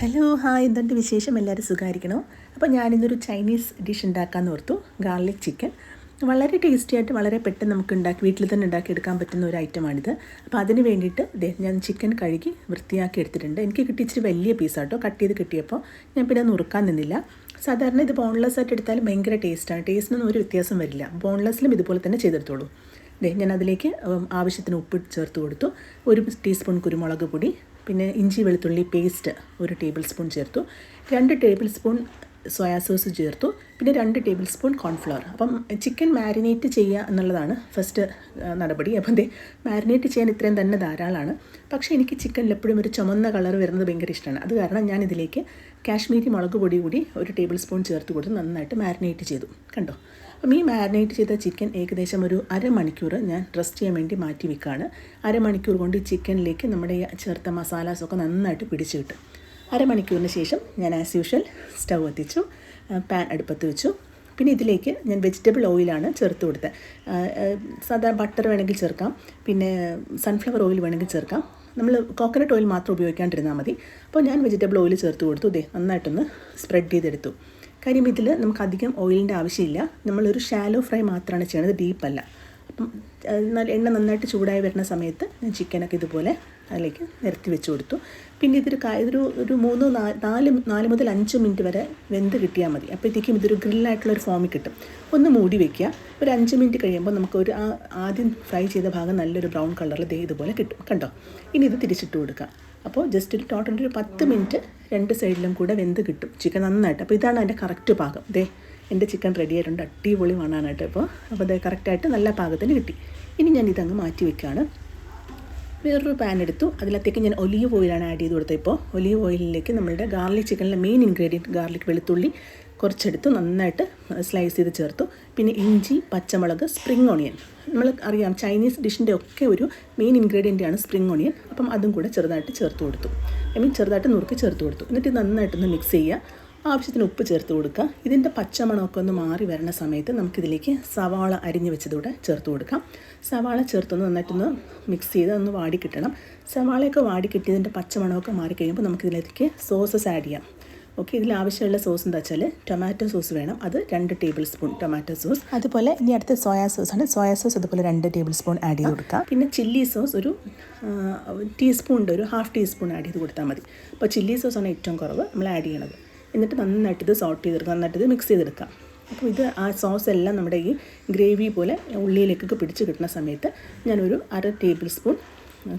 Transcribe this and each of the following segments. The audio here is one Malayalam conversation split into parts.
ഹലോ ഹായ് എന്തുണ്ട് വിശേഷം? എല്ലാവരും സുഖമായിരിക്കണോ അപ്പോൾ ഞാനിന്നൊരു ചൈനീസ് ഡിഷ് ഉണ്ടാക്കാമെന്ന് ഓർത്തു. ഗാർലിക് ചിക്കൻ വളരെ ടേസ്റ്റി ആയിട്ട് വളരെ പെട്ടെന്ന് നമുക്ക് ഉണ്ടാക്കി വീട്ടിൽ തന്നെ ഉണ്ടാക്കി എടുക്കാൻ പറ്റുന്ന ഒരു ഐറ്റമാണിത് അപ്പോൾ അതിന് വേണ്ടിയിട്ട് ഞാൻ ചിക്കൻ കഴുകി വൃത്തിയാക്കി എടുത്തിട്ടുണ്ട്. എനിക്ക് കിട്ടി ഇച്ചിരി വലിയ പീസാട്ടോ കട്ട് ചെയ്ത് കിട്ടിയപ്പോൾ ഞാൻ പിന്നെ നുറുക്കാൻ നിന്നില്ല. സാധാരണ ഇത് ബോൺലെസ് ആയിട്ട് എടുത്താലും ഭയങ്കര ടേസ്റ്റാണ് ടേസ്റ്റിനൊന്നും ഒരു വ്യത്യാസം വരില്ല. ബോൺലെസ്സിലും ഇതുപോലെ തന്നെ ചെയ്തെടുത്തോളൂ. ഞാൻ അതിലേക്ക് ആവശ്യത്തിന് ഉപ്പ് ചേർത്ത് കൊടുത്തു. ഒരു ടീസ്പൂൺ കുരുമുളക് പൊടി പിന്നെ ഇഞ്ചി വെളുത്തുള്ളി പേസ്റ്റ് ഒരു ടേബിൾ സ്പൂൺ ചേർത്തു. രണ്ട് ടേബിൾ സ്പൂൺ സോയാ സോസ് ചേർത്തു. പിന്നെ രണ്ട് ടേബിൾ സ്പൂൺ കോൺഫ്ലവർ അപ്പം ചിക്കൻ മാരിനേറ്റ് ചെയ്യുക എന്നുള്ളതാണ് ഫസ്റ്റ് നടപടി. അപ്പം ദേ മാരിനേറ്റ് ചെയ്യാൻ ഇത്രയും തന്നെ ധാരാളമാണ്. പക്ഷേ എനിക്ക് ചിക്കനിൽ എപ്പോഴും ഒരു ചുമന്ന കളർ വരുന്നത് ഭയങ്കര ഇഷ്ടമാണ്. അത് കാരണം ഞാൻ ഇതിലേക്ക് കാശ്മീരി മുളക് പൊടി കൂടി ഒരു ടേബിൾ സ്പൂൺ ചേർത്ത് കൊടുത്ത് നന്നായിട്ട് മാരിനേറ്റ് ചെയ്തു. കണ്ടോ? അപ്പം ഈ മാരിനേറ്റ് ചെയ്ത ചിക്കൻ ഏകദേശം ഒരു അരമണിക്കൂർ ഞാൻ റെസ്റ്റ് ചെയ്യാൻ വേണ്ടി മാറ്റി വെക്കുകയാണ് അരമണിക്കൂർ കൊണ്ട് ചിക്കനിലേക്ക് നമ്മുടെ ഈ ചേർത്ത മസാലാസൊക്കെ നന്നായിട്ട് പിടിച്ച് കിട്ടും. അരമണിക്കൂറിന് ശേഷം ഞാൻ ആസ് യൂഷ്വൽ സ്റ്റൗ എത്തിച്ചു പാൻ അടുപ്പത്ത് വെച്ചു. പിന്നെ ഇതിലേക്ക് ഞാൻ വെജിറ്റബിൾ ഓയിലാണ് ചേർത്ത് കൊടുത്തത്. സാധാരണ ബട്ടർ വേണമെങ്കിൽ ചേർക്കാം പിന്നെ സൺഫ്ലവർ ഓയിൽ വേണമെങ്കിൽ ചേർക്കാം. നമ്മൾ കോക്കനട്ട് ഓയിൽ മാത്രം ഉപയോഗിക്കാണ്ടിരുന്നാൽ മതി. അപ്പോൾ ഞാൻ വെജിറ്റബിൾ ഓയിൽ ചേർത്ത് കൊടുത്തു. ഇതേ നന്നായിട്ടൊന്ന് സ്പ്രെഡ് ചെയ്തെടുത്തു. കാര്യം ഇതിൽ നമുക്ക് അധികം ഓയിലിന്റെ ആവശ്യമില്ല. നമ്മളൊരു ഷാലോ ഫ്രൈ മാത്രമാണ് ചെയ്യണത് ഡീപ്പല്ല അപ്പം എണ്ണ നന്നായിട്ട് ചൂടായി വരുന്ന സമയത്ത് ഞാൻ ചിക്കനൊക്കെ ഇതുപോലെ അതിലേക്ക് നിരത്തി വെച്ച് കൊടുത്തു. പിന്നെ ഇതൊരു ഇതൊരു ഒരു മൂന്ന് നാല് നാല് മുതൽ അഞ്ച് മിനിറ്റ് വരെ വെന്ത് കിട്ടിയാൽ മതി. അപ്പോഴത്തേക്കും ഇതൊരു ഗ്രില്ലായിട്ടുള്ള ഒരു ഫോമിൽ കിട്ടും. ഒന്ന് മൂടി വെക്കുക. ഒരു അഞ്ച് മിനിറ്റ് കഴിയുമ്പോൾ നമുക്ക് ഒരു ആദ്യം ഫ്രൈ ചെയ്ത ഭാഗം നല്ലൊരു ബ്രൗൺ കളറിൽ ദേ ഇതുപോലെ കിട്ടും. കണ്ടോ? ഇനി ഇത് തിരിച്ചിട്ട് കൊടുക്കുക അപ്പോൾ ജസ്റ്റ് ഒരു ടോട്ടൽ ഒരു പത്ത് മിനിറ്റ് രണ്ട് സൈഡിലും കൂടെ വെന്ത് കിട്ടും. ചിക്കൻ നന്നായിട്ട്. അപ്പോൾ ഇതാണ് അതിന്റെ കറക്റ്റ് പാകം. ദേ എന്റെ ചിക്കൻ റെഡി ആയിട്ടുണ്ട്. അടിപൊളി മണാനായിട്ട് ഇപ്പോൾ. അപ്പോൾ അത് കറക്റ്റായിട്ട് നല്ല പാകത്തിന് കിട്ടി. ഇനി ഞാൻ ഇതങ്ങ് മാറ്റി വെക്കുകയാണ്. വേറൊരു പാൻ എടുത്തു. അതിലത്തേക്ക് ഞാൻ ഒലീവ് ഓയിലാണ് ആഡ് ചെയ്ത് കൊടുത്തത് ഇപ്പോൾ. ഒലീവ് ഓയിലിലേക്ക് നമ്മളുടെ ഗാർലിക് ചിക്കനിലെ മെയിൻ ഇൻഗ്രീഡിയന്റ് ഗാർലിക് വെളുത്തുള്ളി കുറച്ചെടുത്ത് നന്നായിട്ട് സ്ലൈസ് ചെയ്ത് ചേർത്തു. പിന്നെ ഇഞ്ചി പച്ചമുളക് സ്പ്രിങ് ഓണിയൻ നമ്മൾ അറിയാം ചൈനീസ് ഡിഷിന്റെ ഒക്കെ ഒരു മെയിൻ ഇൻഗ്രീഡിയന്റാണ് സ്പ്രിങ് ഓണിയൻ അപ്പം അതും കൂടെ ചെറുതായിട്ട് ചേർത്ത് കൊടുത്തു. ഐ മീൻ ചെറുതായിട്ട് നുറുക്കി ചേർത്ത് കൊടുത്തു. എന്നിട്ട് നന്നായിട്ടൊന്ന് മിക്സ് ചെയ്യുക. ആവശ്യത്തിന് ഉപ്പ് ചേർത്ത് കൊടുക്കുക. ഇതിന്റെ പച്ചമണമൊക്കെ ഒന്ന് മാറി വരുന്ന സമയത്ത് നമുക്കിതിലേക്ക് സവാള അരിഞ്ഞ് വെച്ചതൂടെ ചേർത്ത് കൊടുക്കാം. സവാള ചേർത്തൊന്ന് നന്നായിട്ടൊന്ന് മിക്സ് ചെയ്ത് ഒന്ന് വാടി കിട്ടണം. സവാളയൊക്കെ വാടി കിട്ടിയതിന്റെ പച്ചമണമൊക്കെ മാറി കഴിയുമ്പോൾ നമുക്കിതിലേക്ക് സോസസ് ആഡ് ചെയ്യാം. ഓക്കെ ഇതിൽ ആവശ്യമുള്ള സോസ് എന്താ വെച്ചാൽ ടൊമാറ്റോ സോസ് വേണം. അത് രണ്ട് ടേബിൾ സ്പൂൺ ടൊമാറ്റോ സോസ്. അതുപോലെ ഇനി അടുത്ത സോയാ സോസ് ആണ്. സോയാ സോസ് അതുപോലെ രണ്ട് ടേബിൾ സ്പൂൺ ആഡ് ചെയ്ത് കൊടുക്കാം. പിന്നെ ചില്ലി സോസ് ഒരു ടീസ്പൂണിന്റെ ഒരു ഹാഫ് ടീസ്പൂൺ ആഡ് ചെയ്ത് കൊടുത്താൽ മതി. അപ്പോൾ ചില്ലി സോസാണ് ഏറ്റവും കുറവ് നമ്മൾ ആഡ് ചെയ്യണത്. എന്നിട്ട് നന്നായിട്ട് ഇത് സോട്ട് ചെയ്തെടുക്കുക നന്നായിട്ട് ഇത് മിക്സ് ചെയ്തെടുക്കാം. അപ്പോൾ ഇത് ആ സോസ് എല്ലാം നമ്മുടെ ഈ ഗ്രേവി പോലെ ഉള്ളിയിലേക്കൊക്കെ പിടിച്ച് കിട്ടുന്ന സമയത്ത് ഞാനൊരു അര ടേബിൾ സ്പൂൺ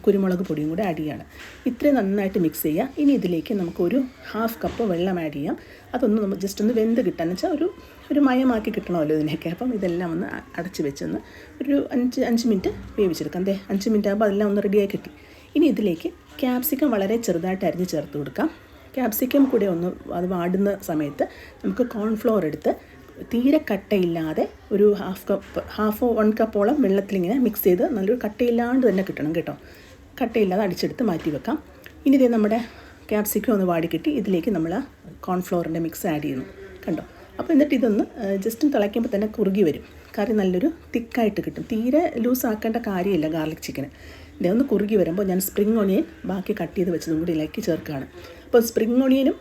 കുരുമുളക് പൊടിയും കൂടെ ആഡ് ചെയ്യാണ്. ഇത്രയും നന്നായിട്ട് മിക്സ് ചെയ്യുക ഇനി ഇതിലേക്ക് നമുക്കൊരു ഹാഫ് കപ്പ് വെള്ളം ആഡ് ചെയ്യാം. അതൊന്ന് നമ്മൾ ജസ്റ്റ് ഒന്ന് വെന്ത് കിട്ടാന്ന് വെച്ചാൽ ഒരു ഒരു മയമാക്കി കിട്ടണമല്ലോ ഇതിനൊക്കെ അപ്പം ഇതെല്ലാം ഒന്ന് അടച്ച് വെച്ചൊന്ന് ഒരു അഞ്ച് അഞ്ച് മിനിറ്റ് വേവിച്ചെടുക്കാം. അതെ അഞ്ച് മിനിറ്റ് ആകുമ്പോൾ അതെല്ലാം ഒന്ന് റെഡിയായി കിട്ടി. ഇനി ഇതിലേക്ക് ക്യാപ്സിക്കം വളരെ ചെറുതായിട്ട് അരിഞ്ഞ് ചേർത്ത് കൊടുക്കാം. ക്യാപ്സിക്കം കൂടെ ഒന്ന് അത് വാടുന്ന സമയത്ത് നമുക്ക് കോൺഫ്ലോർ എടുത്ത് തീരെ കട്ടയില്ലാതെ ഒരു ഹാഫ് കപ്പ് ഹാഫ് വൺ കപ്പോളം വെള്ളത്തിലിങ്ങനെ മിക്സ് ചെയ്ത് നല്ലൊരു കട്ടയില്ലാണ്ട് തന്നെ കിട്ടണം കേട്ടോ. കട്ടയില്ലാതെ അടിച്ചെടുത്ത് മാറ്റി വെക്കാം. ഇനി ഇതേ നമ്മുടെ ക്യാപ്സിക്കം ഒന്ന് വാടിക്കിട്ടി ഇതിലേക്ക് നമ്മൾ കോൺഫ്ലോറിന്റെ മിക്സ് ആഡ് ചെയ്യുന്നു. കണ്ടോ? അപ്പോൾ എന്നിട്ട് ഇതൊന്ന് ജസ്റ്റ് തിളയ്ക്കുമ്പോൾ തന്നെ കുറുകി വരും. കറി നല്ലൊരു തിക്കായിട്ട് കിട്ടും. തീരെ ലൂസ് ആക്കേണ്ട കാര്യമില്ല ഗാർലിക് ചിക്കന് ഇതേ ഒന്ന് കുറുകി വരുമ്പോൾ ഞാൻ സ്പ്രിങ് ഒണിയൻ ബാക്കി കട്ട് ചെയ്ത് വെച്ചതും കൂടി ഇതിലേക്ക് ചേർക്കുകയാണ്. അപ്പോൾ സ്പ്രിങ് ഒണിയനും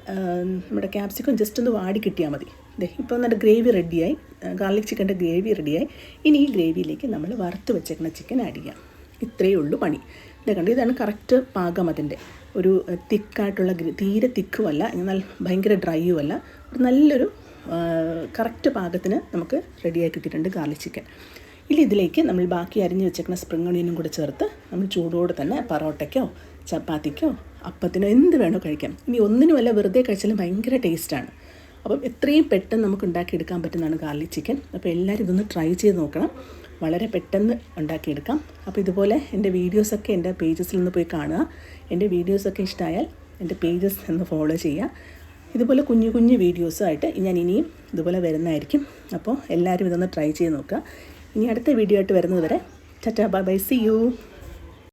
നമ്മുടെ ക്യാപ്സിക്കും ജസ്റ്റ് ഒന്ന് വാടി കിട്ടിയാൽ മതി. ദേ ഇപ്പോൾ നല്ല ഗ്രേവി റെഡിയായി ഗാർലിക് ചിക്കന്റെ ഗ്രേവി റെഡിയായി ഇനി ഈ ഗ്രേവിയിലേക്ക് നമ്മൾ വറുത്ത് വെച്ചേക്കുന്ന ചിക്കൻ ആഡ് ചെയ്യാം. ഇത്രയേ ഉള്ളൂ പണി. ഇത് കണ്ടു ഇതാണ് കറക്റ്റ് പാകം അതിന്റെ ഒരു തിക്കായിട്ടുള്ള തീരെ തിക്കുമല്ല എന്നാൽ ഭയങ്കര ഡ്രൈയുമല്ല ഒരു നല്ലൊരു കറക്റ്റ് പാകത്തിന് നമുക്ക് റെഡിയായി കിട്ടിയിട്ടുണ്ട് ഗാർലിക് ചിക്കൻ ഇനി ഇതിലേക്ക് നമ്മൾ ബാക്കി അരിഞ്ഞ് വെച്ചേക്കുന്ന സ്പ്രിംഗ് ഒണിയനും കൂടെ ചേർത്ത് നമ്മൾ ചൂടോടെ തന്നെ പറോട്ടയ്ക്കോ ചപ്പാത്തിക്കോ അപ്പത്തിനോ എന്ത് വേണോ കഴിക്കാം. ഇനി ഒന്നിനുമല്ല വെറുതെ കഴിച്ചാലും ഭയങ്കര ടേസ്റ്റാണ് അപ്പം എത്രയും പെട്ടെന്ന് നമുക്ക് ഉണ്ടാക്കിയെടുക്കാൻ പറ്റുന്നതാണ് ഗാർലിക് ചിക്കൻ അപ്പോൾ എല്ലാവരും ഇതൊന്ന് ട്രൈ ചെയ്ത് നോക്കണം. വളരെ പെട്ടെന്ന് ഉണ്ടാക്കിയെടുക്കാം അപ്പോൾ ഇതുപോലെ എന്റെ വീഡിയോസൊക്കെ എന്റെ പേജസിൽ നിന്ന് പോയി കാണുക. എന്റെ വീഡിയോസൊക്കെ ഇഷ്ടമായാൽ എന്റെ പേജസ് ഒന്ന് ഫോളോ ചെയ്യുക. ഇതുപോലെ കുഞ്ഞു കുഞ്ഞു വീഡിയോസുമായിട്ട് ഞാൻ ഇനിയും ഇതുപോലെ വരുന്നതായിരിക്കും. അപ്പോൾ എല്ലാവരും ഇതൊന്ന് ട്രൈ ചെയ്ത് നോക്കുക. ഇനി അടുത്ത വീഡിയോ ആയിട്ട് വരുന്നത് വരെ ചറ്റാ ബൈ ബൈ സി യു